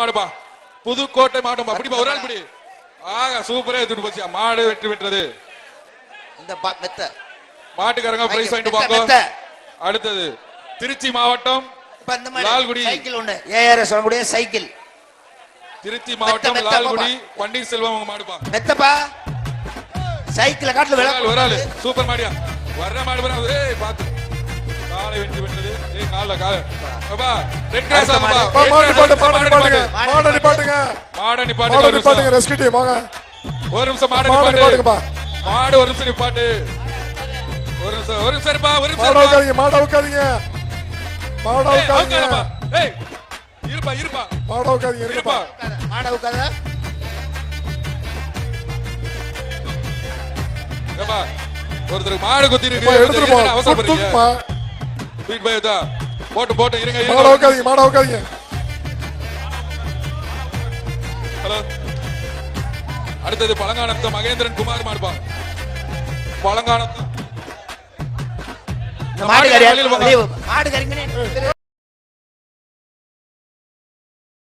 மாடுப்பா. புதுக்கோட்டை மாவட்டம் அப்படிப்பா ஒரு பிடி. ஆக சூப்பரா எடுத்துட்டு போச்சியா மாடு வெற்றி பெற்றது. இந்த மெத்த. மாட்டுக்காரங்க பிரைஸ் வாங்கிட்டு மெத்த. அடுத்தது திருச்சி மாவட்டம் இப்ப இந்த மாதிரி லால்குடி. சைக்கிள் ஒண்ணு. ஏஆர்எஸ் சொல்லக்கூடிய சைக்கிள். திருச்சி மாவட்டம் லால்குடி பன்னீர்செல்வம் அவங்க மாடுப்பா. மெத்தப்பா. சைக்கிள காட்டுல ஆள் ஒரு ஆளு. சூப்பர் மாடியா. வர்ற மாடு பாரு, ஏய் பாத்து. காலை வெற்றி பெற்றது. ஒரு நிமிஷம். ரெஸ்கிட்டி வாங்க. ஒரு நிமிஷம் மாட மாடு நிப்பாட்டு. நிப்பாட்டுங்கப்பா. மாடு ஒரு நிமிஷம் நிப்பாட்டு. ஒரு நிமிஷம் ஒரு நிமிஷம் ஒரு நிமிஷம். அவுக்காதீங்க மாடு அவுக்காதீங்க மாடு அவுக்காதப்பா. ஏய் இருப்பா இருப்பா. மாடு அவுக்காதீங்க இருப்பா. மாட உட்காத ஒருத்தருக்கு மாடு குத்தி இருக்கு எடுத்துட்டு போ அவசரப்படுறீங்க? தூக்குமா வீட் பயத்தா போட்டு போட்டு இருங்க மாடு அவுக்காதீங்க மாடு அவுக்காதீங்க ஹலோ. அடுத்தது பழங்கானத்து மகேந்திரன் குமார் மாடுப்பா பழங்கானத்து. மாடு கறி வெளியில போங்க. மாடு கறிங்கன்னு